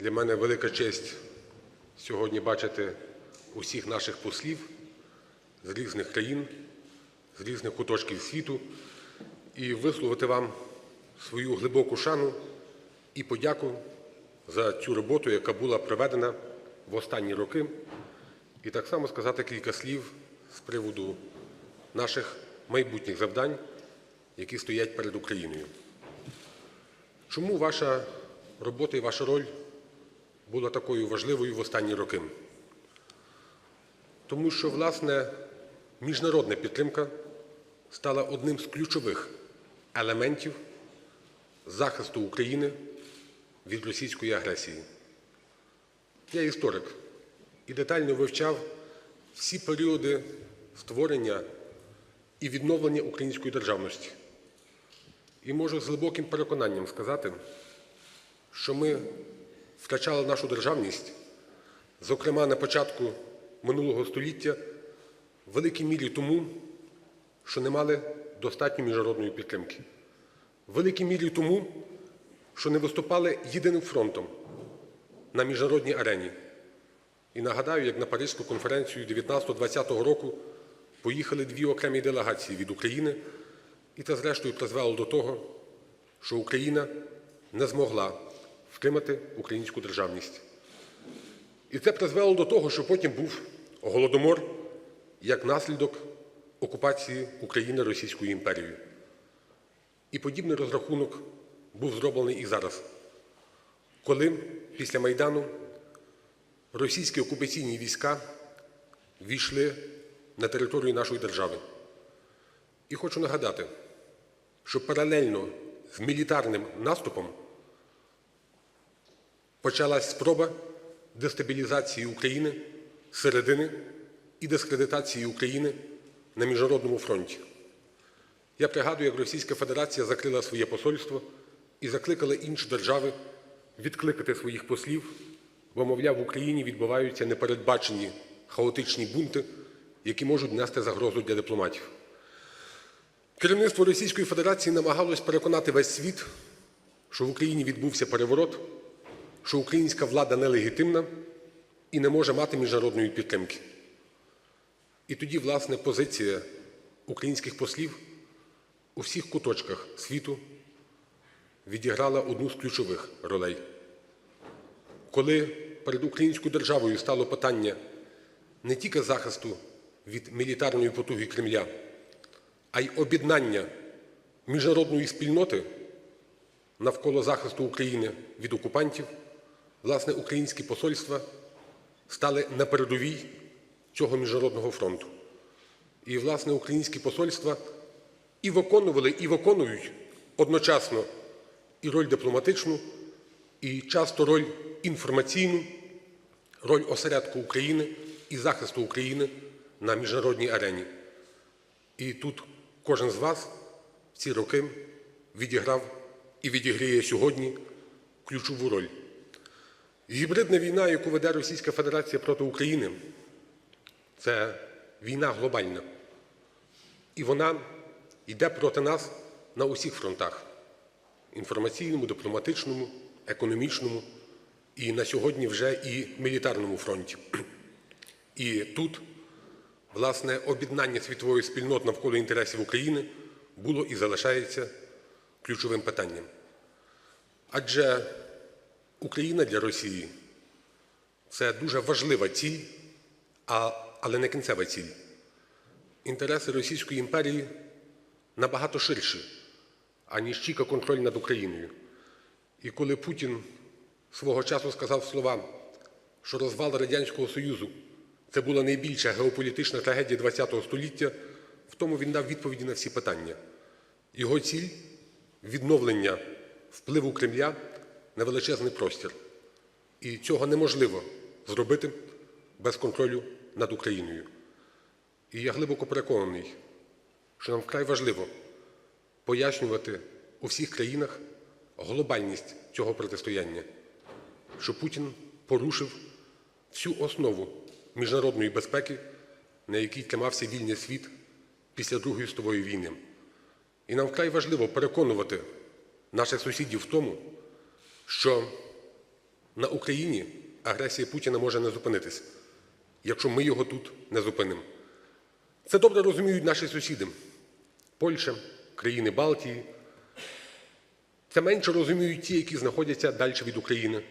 Для мене велика честь сьогодні бачити усіх наших послів з різних країн, з різних куточків світу і висловити вам свою глибоку шану і подяку за цю роботу, яка була проведена в останні роки, і так само сказати кілька слів з приводу наших майбутніх завдань, які стоять перед Україною. Чому ваша робота і ваша роль була такою важливою в останні роки? Тому що, власне, міжнародна підтримка стала одним з ключових елементів захисту України від російської агресії. Я історик і детально вивчав всі періоди створення і відновлення української державності. І можу з глибоким переконанням сказати, що ми втрачали нашу державність, зокрема на початку минулого століття, в великій мірі тому, що не мали достатньо міжнародної підтримки. В великій мірі тому, що не виступали єдиним фронтом на міжнародній арені. І нагадаю, як на Паризьку конференцію 19-20 року поїхали дві окремі делегації від України, і це, зрештою, призвело до того, що Україна не змогла втримати українську державність. І це призвело до того, що потім був голодомор як наслідок окупації України Російською імперією. І подібний розрахунок був зроблений і зараз, коли після Майдану російські окупаційні війська війшли на територію нашої держави. І хочу нагадати, що паралельно з мілітарним наступом почалась спроба дестабілізації України зсередини і дискредитації України на міжнародному фронті. Я пригадую, як Російська Федерація закрила своє посольство і закликала інші держави відкликати своїх послів, бо, мовляв, в Україні відбуваються непередбачені хаотичні бунти, які можуть нести загрозу для дипломатів. Керівництво Російської Федерації намагалось переконати весь світ, що в Україні відбувся переворот, що українська влада нелегітимна і не може мати міжнародної підтримки. І тоді, власне, позиція українських послів у всіх куточках світу відіграла одну з ключових ролей. Коли перед українською державою стало питання не тільки захисту від мілітарної потуги Кремля, а й об'єднання міжнародної спільноти навколо захисту України від окупантів, власне, українські посольства стали на передовій цього міжнародного фронту. І, власне, українські посольства і виконували, і виконують одночасно і роль дипломатичну, і часто роль інформаційну, роль осередку України і захисту України на міжнародній арені. І тут кожен з вас в ці роки відіграв і відіграє сьогодні ключову роль. Гібридна війна, яку веде Російська Федерація проти України, це війна глобальна. І вона йде проти нас на усіх фронтах: інформаційному, дипломатичному, економічному і на сьогодні вже і мілітарному фронті. І тут, власне, об'єднання світової спільноти навколо інтересів України було і залишається ключовим питанням. Адже Україна для Росії це дуже важлива ціль, але не кінцева ціль. Інтереси Російської імперії набагато ширші, аніж тільки контроль над Україною. І коли Путін свого часу сказав слова, що розвал Радянського Союзу це була найбільша геополітична трагедія ХХ століття, в тому він дав відповіді на всі питання. Його ціль відновлення впливу Кремля на величезний простір. І цього неможливо зробити без контролю над Україною. І я глибоко переконаний, що нам вкрай важливо пояснювати у всіх країнах глобальність цього протистояння, що Путін порушив всю основу міжнародної безпеки, на якій тримався вільний світ після Другої світової війни. І нам вкрай важливо переконувати наших сусідів в тому, що на Україні агресія Путіна може не зупинитись, якщо ми його тут не зупинимо. Це добре розуміють наші сусіди Польща, країни Балтії. Це менше розуміють ті, які знаходяться далі від України,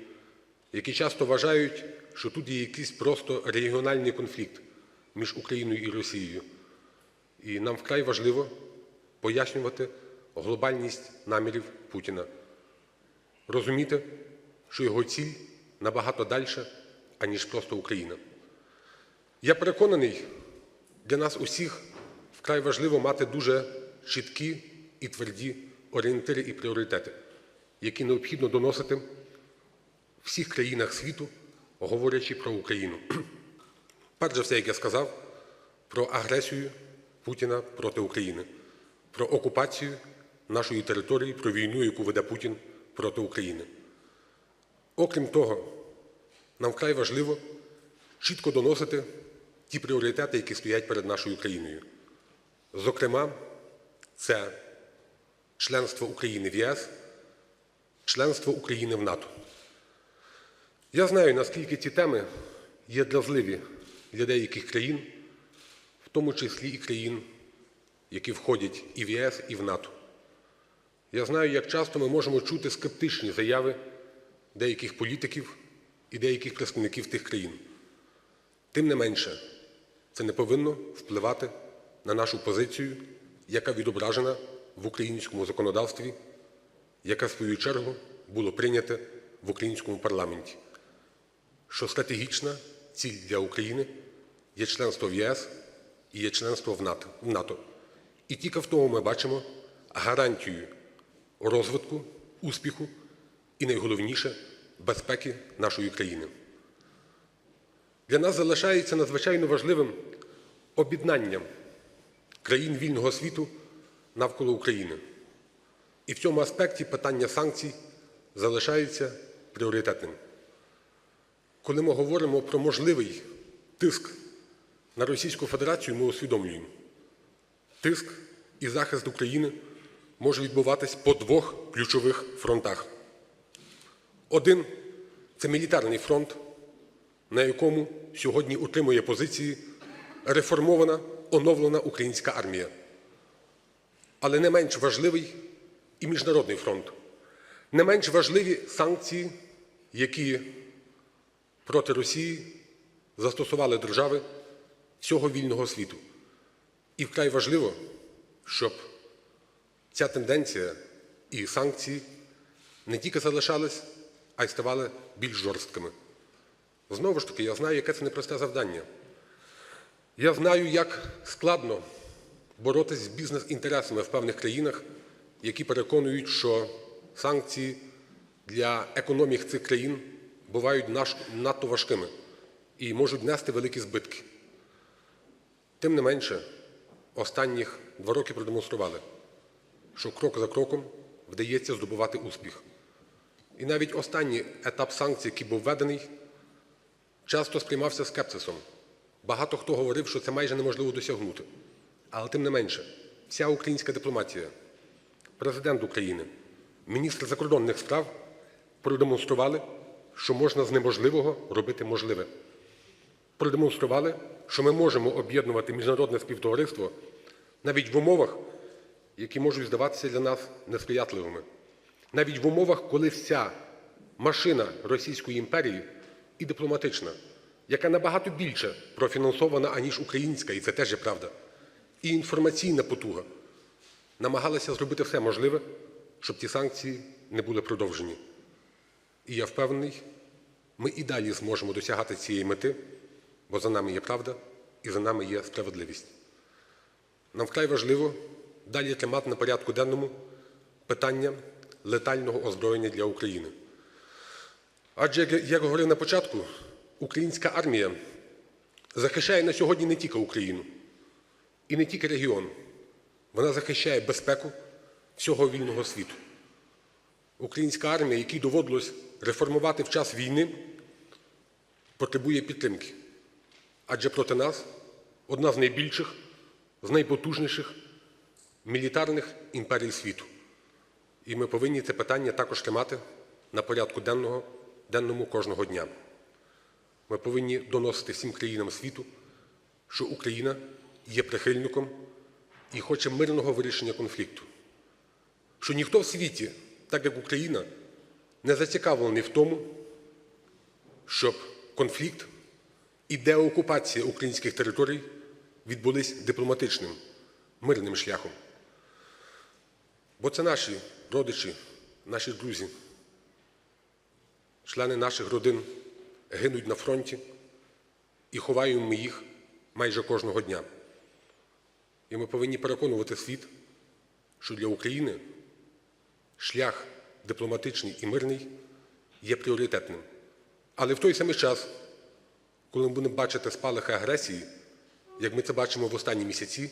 які часто вважають, що тут є якийсь просто регіональний конфлікт між Україною і Росією. І нам вкрай важливо пояснювати глобальність намірів Путіна, розуміти, що його ціль набагато далі, аніж просто Україна. Я переконаний, для нас усіх вкрай важливо мати дуже чіткі і тверді орієнтири і пріоритети, які необхідно доносити в всіх країнах світу, говорячи про Україну. Перш за все, як я сказав, про агресію Путіна проти України, про окупацію нашої території, про війну, яку веде Путін проти України. Окрім того, нам вкрай важливо чітко доносити ті пріоритети, які стоять перед нашою країною. Зокрема, це членство України в ЄС, членство України в НАТО. Я знаю, наскільки ці теми є дразливі для деяких країн, в тому числі і країн, які входять і в ЄС, і в НАТО. Я знаю, як часто ми можемо чути скептичні заяви деяких політиків і деяких представників тих країн. Тим не менше, це не повинно впливати на нашу позицію, яка відображена в українському законодавстві, яке, в свою чергу, було прийняте в українському парламенті, що стратегічна ціль для України є членство в ЄС і є членство в НАТО. І тільки в тому ми бачимо гарантію розвитку, успіху і, найголовніше, безпеки нашої країни. Для нас залишається надзвичайно важливим об'єднання країн вільного світу навколо України. І в цьому аспекті питання санкцій залишається пріоритетним. Коли ми говоримо про можливий тиск на Російську Федерацію, ми усвідомлюємо, тиск і захист України може відбуватись по двох ключових фронтах. Один це мілітарний фронт, на якому сьогодні утримує позиції реформована, оновлена українська армія. Але не менш важливий і міжнародний фронт. Не менш важливі санкції, які проти Росії застосували держави всього вільного світу. І вкрай важливо, щоб ця тенденція і санкції не тільки залишались, а й ставали більш жорсткими. Знову ж таки, я знаю, яке це непросте завдання. Я знаю, як складно боротися з бізнес-інтересами в певних країнах, які переконують, що санкції для економік цих країн бувають надто важкими і можуть нести великі збитки. Тим не менше, останніх два роки продемонстрували, що крок за кроком вдається здобувати успіх. І навіть останній етап санкцій, який був введений, часто сприймався скепсисом. Багато хто говорив, що це майже неможливо досягнути. Але тим не менше, вся українська дипломатія, президент України, міністр закордонних справ продемонстрували, що можна з неможливого робити можливе. Продемонстрували, що ми можемо об'єднувати міжнародне співтовариство навіть в умовах, які можуть здаватися для нас несприятливими. Навіть в умовах, коли вся машина Російської імперії і дипломатична, яка набагато більше профінансована, аніж українська, і це теж є правда, і інформаційна потуга, намагалася зробити все можливе, щоб ці санкції не були продовжені. І я впевнений, ми і далі зможемо досягати цієї мети, бо за нами є правда і за нами є справедливість. Нам вкрай важливо далі тримати на порядку денному питання летального озброєння для України. Адже, як говорив на початку, українська армія захищає на сьогодні не тільки Україну і не тільки регіон. Вона захищає безпеку всього вільного світу. Українська армія, якій доводилось реформувати в час війни, потребує підтримки. Адже проти нас одна з найбільших, з найпотужніших мілітарних імперій світу. І ми повинні це питання також тримати на порядку денного денному кожного дня. Ми повинні доносити всім країнам світу, що Україна є прихильником і хоче мирного вирішення конфлікту. Що ніхто в світі, так як Україна, не зацікавлений в тому, щоб конфлікт і деокупація українських територій відбулись дипломатичним, мирним шляхом. Бо це наші родичі, наші друзі, члени наших родин гинуть на фронті і ховаємо ми їх майже кожного дня. І ми повинні переконувати світ, що для України шлях дипломатичний і мирний є пріоритетним. Але в той самий час, коли ми будемо бачити спалахи агресії, як ми це бачимо в останні місяці,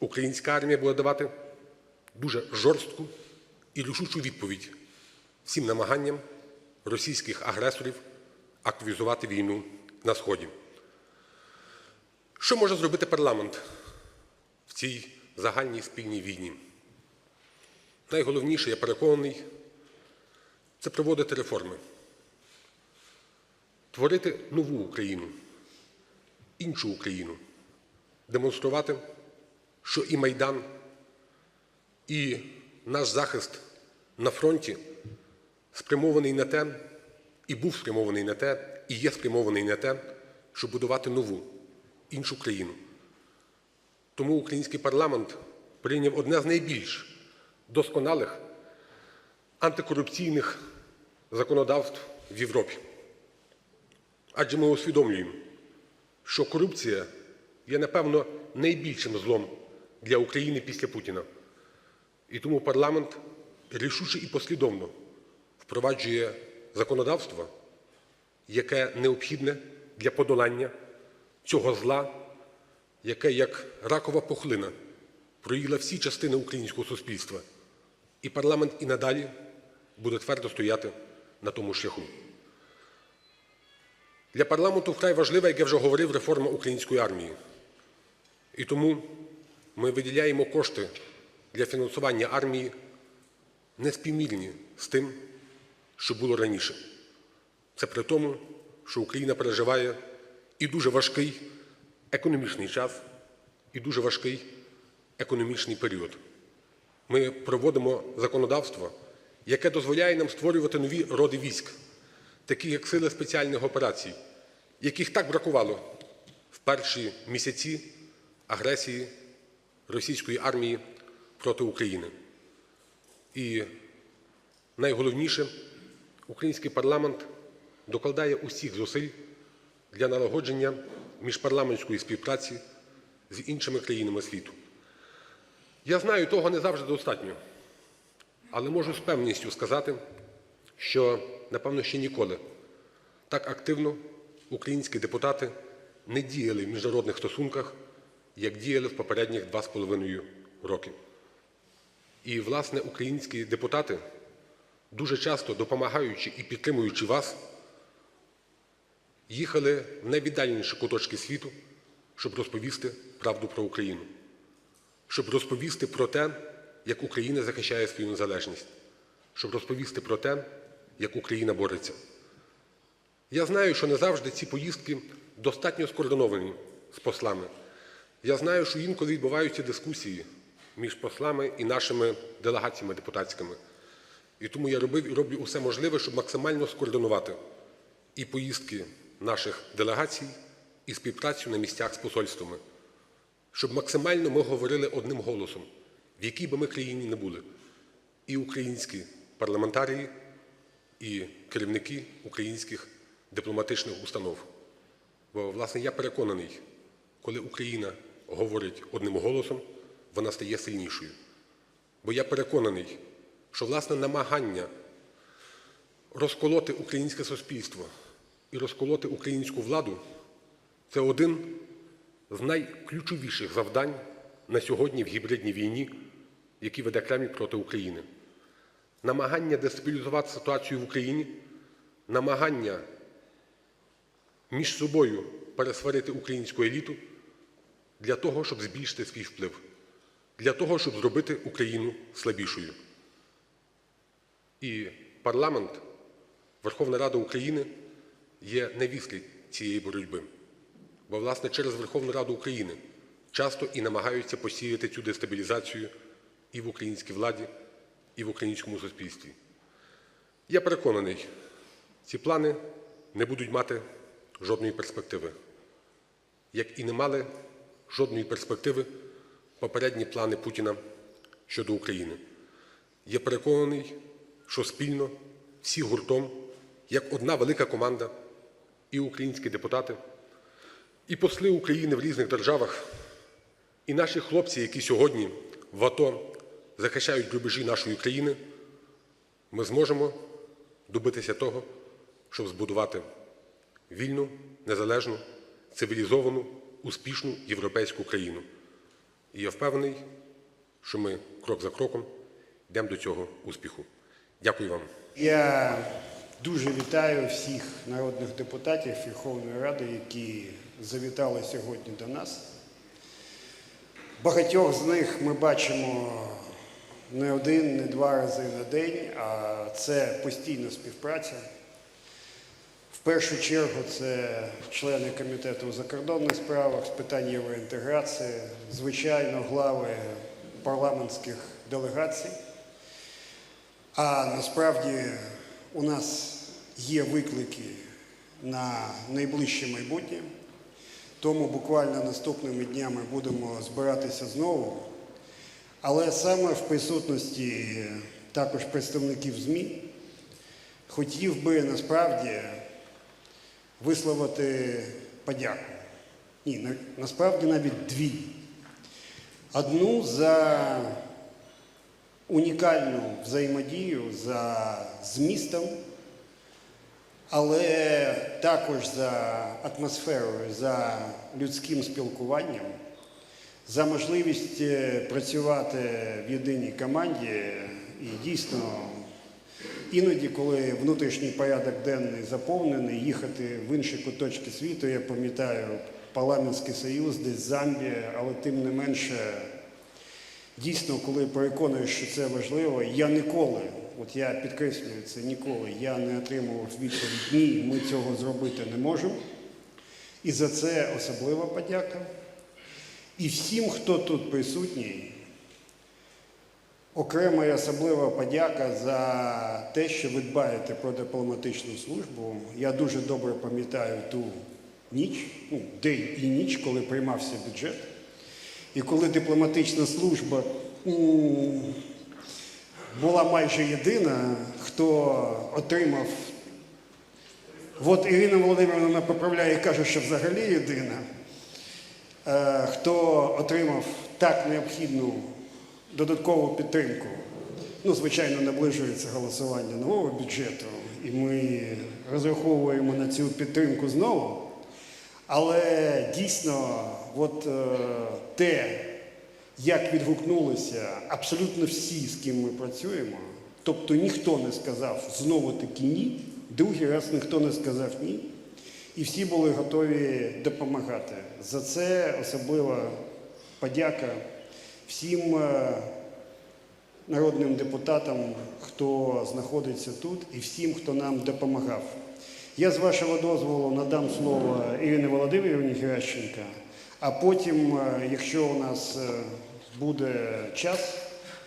українська армія буде давати дуже жорстку і рішучу відповідь всім намаганням російських агресорів активізувати війну на Сході. Що може зробити парламент в цій загальній спільній війні? Найголовніше, я переконаний, це проводити реформи, творити нову Україну, іншу Україну, демонструвати, що і Майдан, і наш захист на фронті спрямований на те, і був спрямований на те, і є спрямований на те, щоб будувати нову, іншу країну. Тому український парламент прийняв одне з найбільш досконалих антикорупційних законодавств в Європі. Адже ми усвідомлюємо, що корупція є, напевно, найбільшим злом для України після Путіна. І тому парламент рішуче і послідовно впроваджує законодавство, яке необхідне для подолання цього зла, яке як ракова пухлина проїла всі частини українського суспільства. І парламент і надалі буде твердо стояти на тому шляху. Для парламенту вкрай важлива, як я вже говорив, реформа української армії. І тому ми виділяємо кошти для фінансування армії неспівмірні з тим, що було раніше. Це при тому, що Україна переживає і дуже важкий економічний час, і дуже важкий економічний період. Ми проводимо законодавство, яке дозволяє нам створювати нові роди військ, такі як сили спеціальних операцій, яких так бракувало в перші місяці агресії російської армії проти України. І найголовніше, український парламент докладає усіх зусиль для налагодження міжпарламентської співпраці з іншими країнами світу. Я знаю, того не завжди достатньо, але можу з певністю сказати, що, напевно, ще ніколи так активно українські депутати не діяли в міжнародних стосунках, як діяли в попередніх два з половиною роки. І, власне, українські депутати, дуже часто допомагаючи і підтримуючи вас, їхали в найвіддальніші куточки світу, щоб розповісти правду про Україну, щоб розповісти про те, як Україна захищає свою незалежність, щоб розповісти про те, як Україна бореться. Я знаю, що не завжди ці поїздки достатньо скоординовані з послами. Я знаю, що інколи відбуваються дискусії між послами і нашими делегаціями депутатськими. І тому я робив і роблю усе можливе, щоб максимально скоординувати і поїздки наших делегацій, і співпрацю на місцях з посольствами, щоб максимально ми говорили одним голосом, в якій би ми країні не були. І українські парламентарії, і керівники українських дипломатичних установ. Бо, власне, я переконаний, коли Україна говорить одним голосом, вона стає сильнішою. Бо я переконаний, що власне намагання розколоти українське суспільство і розколоти українську владу це один з найключовіших завдань на сьогодні в гібридній війні, які веде Кремль проти України. Намагання дестабілізувати ситуацію в Україні, намагання між собою пересварити українську еліту для того, щоб збільшити свій вплив, для того, щоб зробити Україну слабішою. І парламент Верховна Рада України є на віслі цієї боротьби. Бо, власне, через Верховну Раду України часто і намагаються посіяти цю дестабілізацію і в українській владі, і в українському суспільстві. Я переконаний, ці плани не будуть мати жодної перспективи, як і не мали жодної перспективи попередні плани Путіна щодо України. Я переконаний, що спільно, всі гуртом, як одна велика команда, і українські депутати, і посли України в різних державах, і наші хлопці, які сьогодні в АТО захищають рубежі нашої країни, ми зможемо добитися того, щоб збудувати вільну, незалежну, цивілізовану, успішну європейську країну. І я впевнений, що ми крок за кроком йдемо до цього успіху. Дякую вам. Я дуже вітаю всіх народних депутатів Верховної Ради, які завітали сьогодні до нас. Багатьох з них ми бачимо не один, не два рази на день, а це постійна співпраця. Першу чергу це члени комітету у закордонних справах з питань євроінтеграції, звичайно, глави парламентських делегацій. А насправді у нас є виклики на найближче майбутнє, тому буквально наступними днями будемо збиратися знову. Але саме в присутності також представників ЗМІ хотів би насправді висловити подяку. Ні, насправді навіть дві. Одну за унікальну взаємодію за змістом, але також за атмосферою, за людським спілкуванням, за можливість е, працювати в єдиній команді і дійсно. Іноді, коли внутрішній порядок денний заповнений, їхати в інші куточки світу, я пам'ятаю парламентський союз, десь Замбія, але тим не менше, дійсно, коли переконуєш, що це важливо, я ніколи, от я підкреслюю це ніколи, я не отримував відповідь ні, ми цього зробити не можемо. І за це особлива подяка. І всім, хто тут присутній, Окрема і особлива подяка за те, що ви дбаєте про дипломатичну службу. Я дуже добре пам'ятаю ту ніч, ну, день і ніч, коли приймався бюджет. І коли дипломатична служба була майже єдина, хто отримав. От Ірина Володимировна поправляє і каже, що взагалі єдина. Е, хто отримав так необхідну додаткову підтримку. Ну, звичайно, наближується голосування нового бюджету, і ми розраховуємо на цю підтримку знову. Але дійсно, от е, те, як відгукнулися абсолютно всі, з ким ми працюємо, тобто ніхто не сказав знову таки ні, другий раз ніхто не сказав ні, і всі були готові допомагати. За це особлива подяка всім е, народним депутатам, хто знаходиться тут, і всім, хто нам допомагав. Я з вашого дозволу надам слово Ірині Володимирівні Геращенка, а потім, е, якщо у нас е, буде час,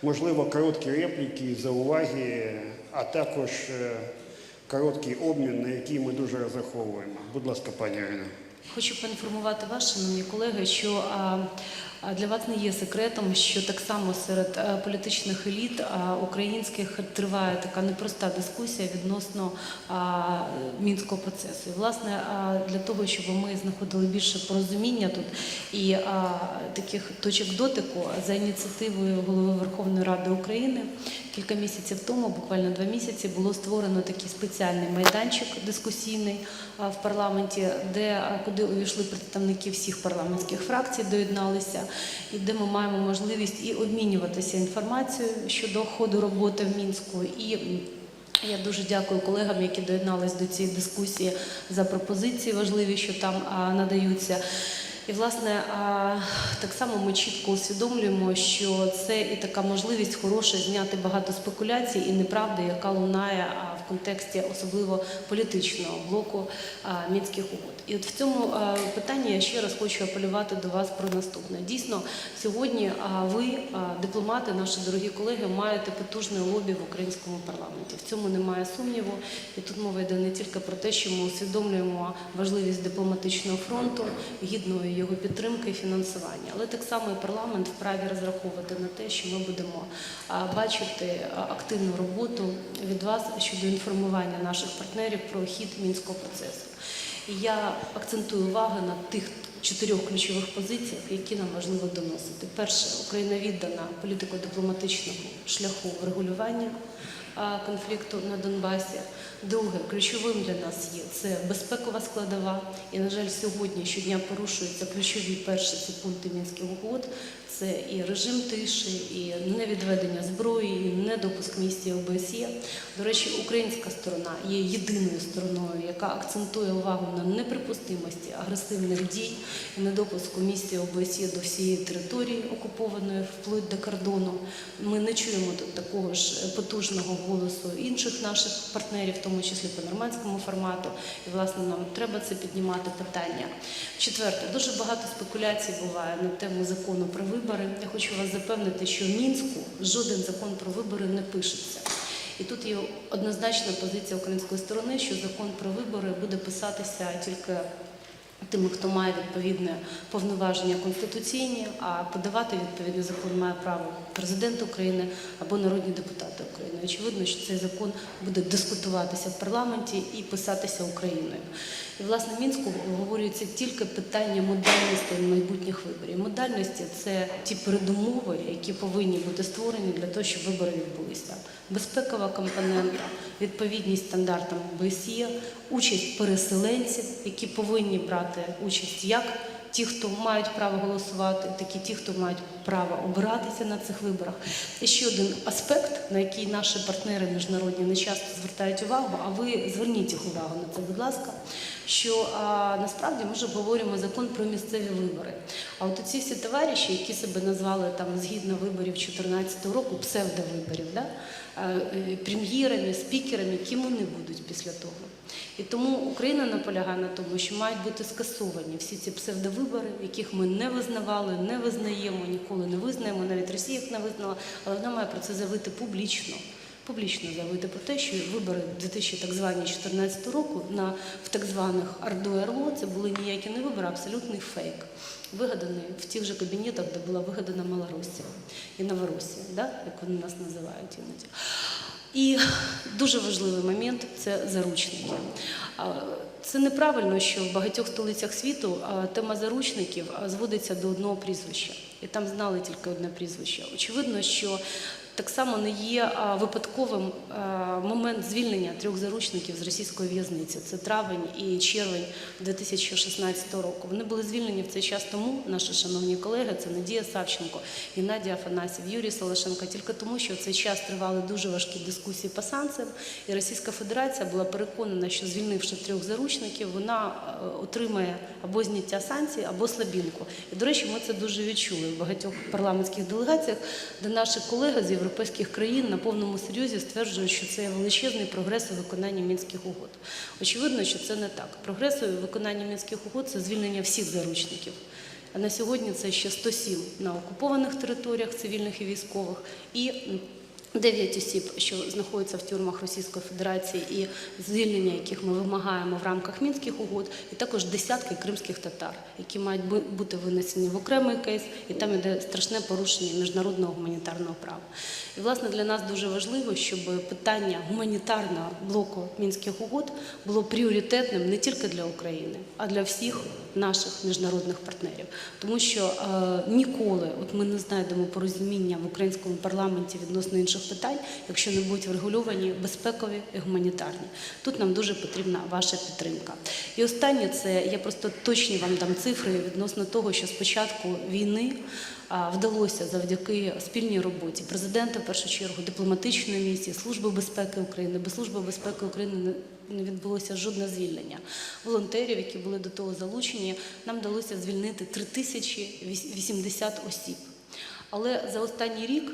можливо, короткі репліки, зауваги, а також короткий обмін, на який ми дуже розраховуємо. Будь ласка, пані Ірина. Хочу поінформувати вас, шановні колеги, що для вас не є секретом, що так само серед політичних еліт українських триває така непроста дискусія відносно мінського процесу. І, власне, для того, щоб ми знаходили більше порозуміння тут і таких точок дотику за ініціативою голови Верховної Ради України кілька місяців тому, буквально два місяці, було створено такий спеціальний майданчик дискусійний в парламенті, де куди увійшли представники всіх парламентських фракцій, доєдналися, і де ми маємо можливість і обмінюватися інформацією щодо ходу роботи в мінську і. я дуже дякую колегам, які доєднались до цієї дискусії за пропозиції важливі, що там надаються. І, власне, так само ми чітко усвідомлюємо, що це і така можливість хороша зняти багато спекуляцій і неправди, яка лунає контексті особливо політичного блоку мінських угод. І от в цьому питанні я ще раз хочу апелювати до вас про наступне. Дійсно, сьогодні ви, дипломати, наші дорогі колеги, маєте потужне лобі в українському парламенті. В цьому немає сумніву. І тут мова йде не тільки про те, що ми усвідомлюємо важливість дипломатичного фронту, гідної його підтримки і фінансування, але так само і парламент вправі розраховувати на те, що ми будемо бачити активну роботу від вас щодо інформування наших партнерів про хід мінського процесу. І я акцентую увагу на тих чотирьох ключових позиціях, які нам важливо доносити. Перше, Україна віддана політико-дипломатичному шляху врегулювання конфлікту на Донбасі. Друге, ключовим для нас є це безпекова складова. І, на жаль, сьогодні щодня порушуються ключові перші ці пункти мінських угод. Це і режим тиші, і невідведення зброї, і недопуск місії ОБСЄ. До речі, українська сторона є єдиною стороною, яка акцентує увагу на неприпустимості агресивних дій і недопуску місії ОБСЄ до всієї території окупованої вплоть до кордону. Ми не чуємо тут такого ж потужного голосу інших наших партнерів, в тому числі по нормандському формату. І власне нам треба це піднімати питання. Четверте, дуже багато спекуляцій буває на тему закону про вибори. Я хочу вас запевнити, що в мінську жоден закон про вибори не пишеться. І тут є однозначна позиція української сторони, що закон про вибори буде писатися тільки тими, хто має відповідне повноваження конституційні, а подавати відповідний закон має право президент України або народні депутати України. Очевидно, що цей закон буде дискутуватися в парламенті і писатися Україною. І власне мінську обговорюється тільки питання модальності майбутніх виборів. Модальності це ті передумови, які повинні бути створені для того, щоб вибори відбулися. Безпекова компонента, відповідність стандартам ОБСЄ, участь переселенців, які повинні брати участь як ті, хто мають право голосувати, так і ті, хто мають право обиратися на цих виборах. І ще один аспект, на який наші партнери міжнародні не часто звертають увагу, а ви зверніть їх увагу на це, будь ласка. Що а, насправді ми ж обговорюємо закон про місцеві вибори. А от ці всі товариші, які себе назвали там згідно виборів 2014 року, псевдовиборів, да? е, прем'єрами, спікерами, ким вони будуть після того. І тому Україна наполягає на тому, що мають бути скасовані всі ці псевдовибори, яких ми не визнавали, не визнаємо, ніколи не визнаємо, навіть Росія їх не визнала, але вона має про це заявити публічно. Публічно заявити про те, що вибори 2014 року на в так званих АРДО і РЛО це були ніякі не вибори, а абсолютний фейк, вигаданий в тих же кабінетах, де була вигадана Малоросія і Новоросія, да? як вони нас називають іноді. І дуже важливий момент це заручники. Це неправильно, що в багатьох столицях світу тема заручників зводиться до одного прізвища, і там знали тільки одне прізвище. Очевидно, що так само не є випадковим момент звільнення трьох заручників з російської в'язниці. Це травень і червень 2016 року. Вони були звільнені в цей час тому, наші шановні колеги, це Надія Савченко, Геннадій Афанасів, Юрій Солошенко, тільки тому, що в цей час тривали дуже важкі дискусії по санкціям, і Російська Федерація була переконана, що звільнивши трьох заручників, вона е, отримає або зняття санкцій, або слабінку. І, до речі, ми це дуже відчули в багатьох парламентських делегаціях, де наші колеги з європейських країн на повному серйозі стверджують, що це є величезний прогрес у виконанні мінських угод. Очевидно, що це не так. Прогрес у виконанні мінських угод це звільнення всіх заручників. А на сьогодні це ще 107 на окупованих територіях цивільних і військових і 9 осіб, що знаходяться в тюрмах Російської Федерації, і звільнення яких ми вимагаємо в рамках мінських угод, і також десятки кримських татар, які мають бути винесені в окремий кейс, і там іде страшне порушення міжнародного гуманітарного права. І власне для нас дуже важливо, щоб питання гуманітарного блоку мінських угод було пріоритетним не тільки для України, а для всіх наших міжнародних партнерів, тому що е, ніколи, от ми не знайдемо порозуміння в українському парламенті відносно інших питань, якщо не будуть врегульовані безпекові і гуманітарні. Тут нам дуже потрібна ваша підтримка. І останнє це я просто точні вам дам цифри відносно того, що з початку війни вдалося завдяки спільній роботі президента, в першу чергу, дипломатичної місії, Служби безпеки України, без Служби безпеки України не відбулося жодне звільнення волонтерів, які були до того залучені. Нам вдалося звільнити 3080 осіб. Але за останній рік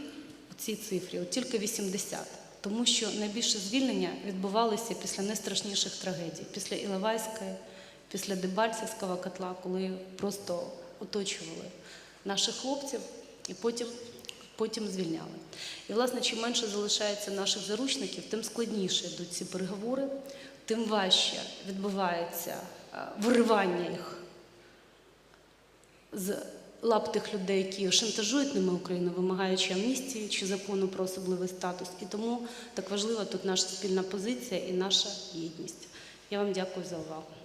цій цифрі от тільки 80. Тому що найбільше звільнення відбувалися після найстрашніших трагедій, після Іловайської, після Дебальцевського котла, коли просто оточували наших хлопців і потім, потім звільняли. І, власне, чим менше залишається наших заручників, тим складніше йдуть ці переговори, тим важче відбувається е, виривання їх з лап тих людей, які шантажують ними Україну, вимагаючи амністії чи закону про особливий статус. І тому так важлива тут наша спільна позиція і наша єдність. Я вам дякую за увагу.